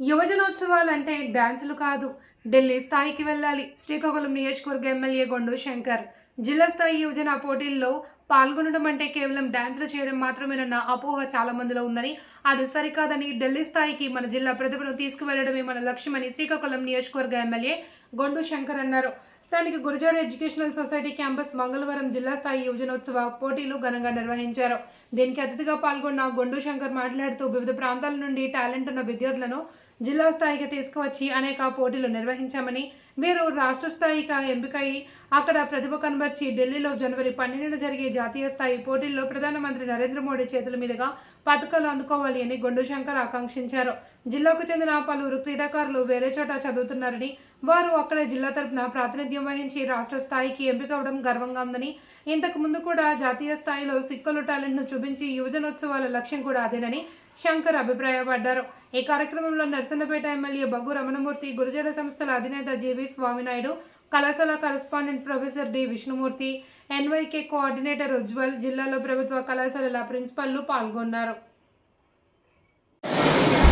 యువజనోత్సవాలు అంటే డ్యాన్సులు కాదు. ఢిల్లీ స్థాయికి వెళ్ళాలి. శ్రీకాకుళం నియోజకవర్గ ఎమ్మెల్యే గొండు శంకర్. జిల్లా స్థాయి యువజన పోటీల్లో పాల్గొనడం అంటే కేవలం డ్యాన్సులు చేయడం మాత్రమేనన్న అపోహ చాలా మందిలో ఉందని అది సరికాదని ఢిల్లీ స్థాయికి మన జిల్లా ప్రతిభను తీసుకువెళ్ళడమే మన లక్ష్యమని శ్రీకాకుళం నియోజకవర్గ ఎమ్మెల్యే గొండు శంకర్ అన్నారు. స్థానిక గురజాడ ఎడ్యుకేషనల్ సొసైటీ క్యాంపస్ మంగళవారం జిల్లా స్థాయి యువజనోత్సవ పోటీలు ఘనంగా నిర్వహించారు. దీనికి అతిథిగా పాల్గొన్న గొండు శంకర్ మాట్లాడుతూ వివిధ ప్రాంతాల నుండి టాలెంట్ ఉన్న విద్యార్థులను జిల్లా స్థాయికి తీసుకువచ్చి అనేక పోటీలు నిర్వహించామని వీరు రాష్ట్ర స్థాయిగా ఎంపికై అక్కడ ప్రతిభ కనబర్చి ఢిల్లీలో జనవరి పన్నెండున జరిగే జాతీయ స్థాయి పోటీల్లో ప్రధానమంత్రి నరేంద్ర మోడీ చేతుల మీదుగా పథకాలు అందుకోవాలి అని గొండు శంకర్ ఆకాంక్షించారు. జిల్లాకు చెందిన పలువురు క్రీడాకారులు వేరే చోట చదువుతున్నారని వారు అక్కడే జిల్లా తరపున ప్రాతినిధ్యం వహించి రాష్ట్ర స్థాయికి ఎంపికవడం గర్వంగా ఉందని ఇంతకు ముందు కూడా జాతీయ స్థాయిలో సిక్కలు టాలెంట్ను చూపించి యువజనోత్సవాల లక్ష్యం కూడా అదేనని శంకర్ అభిప్రాయపడ్డారు. ఈ కార్యక్రమంలో నర్సన్నపేట ఎమ్మెల్యే బగ్గు రమణమూర్తి గురుజాడ సంస్థల అధినేత జేవి స్వామినాయుడు కళాశాల correspondent professor D Vishnumurthy NYK coordinator Ujwal జిల్లాలో ప్రభుత్వ కళాశాలల ప్రిన్సిపల్లు పాల్గొన్నారు.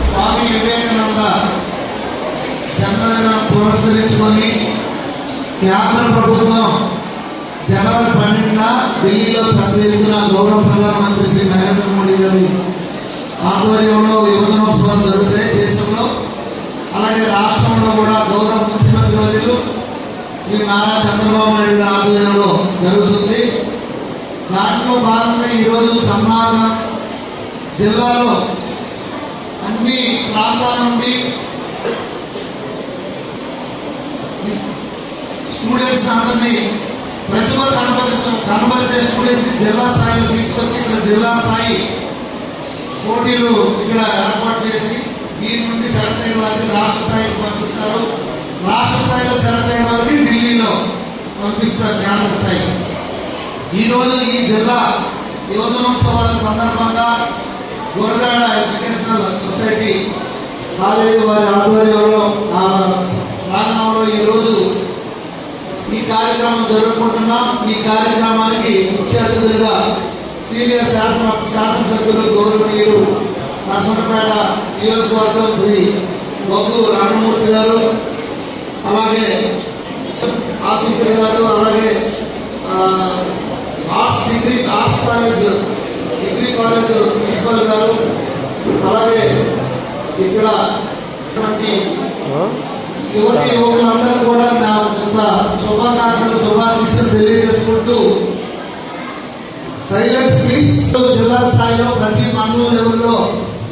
స్వామి వివేకానంద పురస్కరించుకొని కేంద్ర ప్రభుత్వం జనవరి పన్నెండున ఢిల్లీలో పెద్ద ఎత్తున గౌరవ ప్రధానమంత్రి శ్రీ నరేంద్ర మోడీ గారి ఆధ్వర్యంలో యువజనోత్సవాలు జరుగుతాయి దేశంలో. అలాగే రాష్ట్రంలో కూడా గౌరవ ముఖ్యమంత్రి వర్యులు శ్రీ నారా చంద్రబాబు నాయుడు గారి ఆధ్వర్యంలో జరుగుతుంది. దాంట్లో భాగంగా ఈరోజు సన్మాన జిల్లాలో అన్ని ప్రాంతాల నుండి స్టూడెంట్స్ అందరినీ ప్రతిభ కనబరి కనబరిచే స్టూడెంట్స్ జిల్లా స్థాయిలో తీసుకొచ్చి ఇక్కడ జిల్లా స్థాయి పోటీలు ఇక్కడ ఏర్పాటు చేసి దీని నుండి సెలెక్ట్ అయిన వారికి రాష్ట్ర స్థాయికి పంపిస్తారు. రాష్ట్ర స్థాయిలో సెలెక్ట్ అయిన వారికి ఢిల్లీలో పంపిస్తారు కేంద్ర స్థాయి. ఈరోజు ఈ జిల్లా యువజనోత్సవాల సందర్భంగా గురజాడ ఎడ్యుకేషనల్ సొసైటీ కాలేజీ వారి ఆధ్వర్యంలో ఆ ప్రాంగణంలో ఈరోజు ఈ కార్యక్రమం జరుపుకుంటున్నాం ఈ కార్యక్రమానికి ముఖ్య అతిథులుగా సీనియర్ శాసన శాసనసభ్యులు గౌరవనీయులు నరసనపేట నియోజకవర్గం శ్రీ బొగ్గు రామమూర్తి గారు అలాగే ఆఫీసర్ గారు అలాగే arts degree arts college degree college principal garu అలాగే ఇక్కడ యువతి యువకులందరూ కూడా నా శుభాకాంక్షలు శుభాశిస్సులు తెలియజేసుకుంటూ సైలెన్స్ ప్లీజ్ జిల్లా స్థాయిలో ప్రతి మండలం లెవెల్లో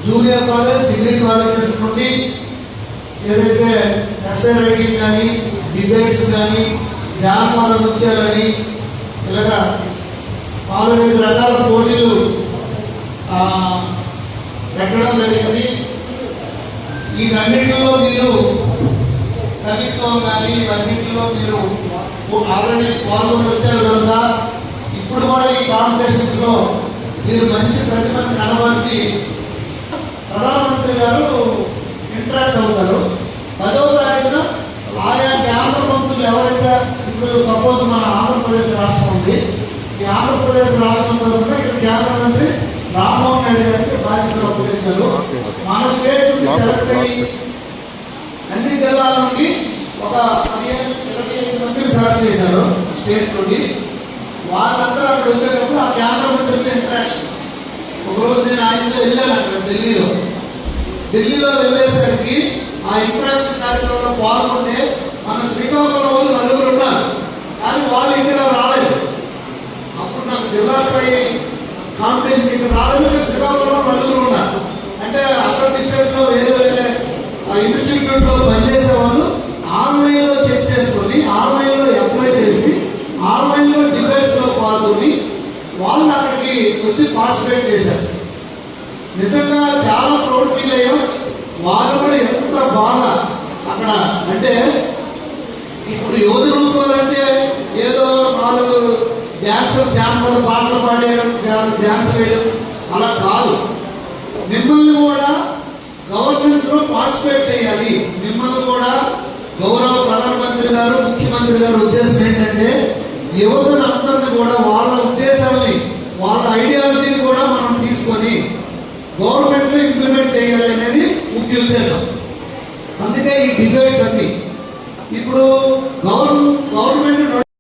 జూనియర్ కాలేజ్ డిగ్రీ కాలేజెస్ నుండి ఏదైతే ఎస్ఐ రైటింగ్ కానీ డిబేట్స్ కానీ జానపద నృత్యాలని ఇలాగా నాలుగైదు రకాల పోటీలు పెట్టడం జరిగింది. వీటన్నిటిలో మీరు కవిత్వం కానీ ఇవన్నింటిలో మీరు ఆల్రెడీ పాల్గొని వచ్చారు కనుక ఇప్పుడు కూడా ఈ కాంపిటీషన్స్లో మీరు మంచి ప్రతిభను కనబరిచి ప్రధానమంత్రి గారు ఇంటరాక్ట్ అవుతారు. పదో తారీఖున ఆయా కేంద్ర మంత్రులు ఎవరైతే ఇప్పుడు సపోజ్ మన ఆంధ్రప్రదేశ్ రాష్ట్రం ఉంది ఈ ఆంధ్రప్రదేశ్ రాష్ట్రం తరఫున ఇక్కడ కేంద్ర మంత్రి రామ్మోహన్ రెడ్డి గారికి బాధ్యతలు అప్పగించారు. మన స్టేట్ నుండి సెలెక్ట్ అయ్యి అన్ని జిల్లాల నుండి ఒక పదిహేను ఇరవై ఐదు మందిని సెలెక్ట్ చేశారు స్టేట్ నుండి వాళ్ళందరూ అక్కడ వచ్చేటప్పుడు ఆ కేంద్ర మంత్రితో ఇంటరాక్షన్ ఒకరోజు నేను ఆయనతో వెళ్ళాను అక్కడ ఢిల్లీలో. ఢిల్లీలో వెళ్ళేసరికి ఆ ఇంటరాక్షన్ కార్యక్రమంలో పాల్గొంటే మన శ్రీకాకుళం వాళ్ళు నలుగురు ఉన్నారు. కానీ వాళ్ళు ఇక్కడ రాలేదు. అప్పుడు నాకు జిల్లా స్థాయి కాంపిటీషన్ ఇక్కడ రాలేదు శ్రీకాకుళంలో నలుగురు ఉన్నారు. అంటే అక్కడ డిస్ట్రిక్ట్లో వేరే ఆ ఇన్స్టిట్యూట్లో పనిచేసే వాళ్ళు ఆన్లైన్లో చెక్ చేసుకొని ఆన్లైన్లో అప్లై చేసి ఆన్లైన్లో డిబేట్స్లో పాల్గొని వాళ్ళు అక్కడికి వచ్చి పార్టిసిపేట్ చేశారు. నిజంగా చాలా ప్రౌడ్ ఫీల్ అయ్యాం. వాళ్ళు కూడా ఎంత బాగా అక్కడ అంటే ఇప్పుడు యువజన ఉత్సవాలు ఏదో నాలుగు డ్యాన్సులు జానపద పాటలు పాడేయడం డ్యాన్స్ వేయడం అలా కాదు. మిమ్మల్ని కూడా గవర్నెన్స్లో పార్టిసిపేట్ చేయాలి. మిమ్మల్ని కూడా గౌరవ ప్రధానమంత్రి గారు ముఖ్యమంత్రి గారు ఉద్దేశం ఏంటంటే యువతను అందరిని కూడా వాళ్ళ ఉద్దేశాలని వాళ్ళ ఐడియాలజీని కూడా మనం తీసుకొని గవర్నమెంట్లో ఇంప్లిమెంట్ చేయాలి అనేది ముఖ్య ఉద్దేశం. అందుకే ఈ డిబేట్స్ అన్ని. ఇప్పుడు గవర్నమెంట్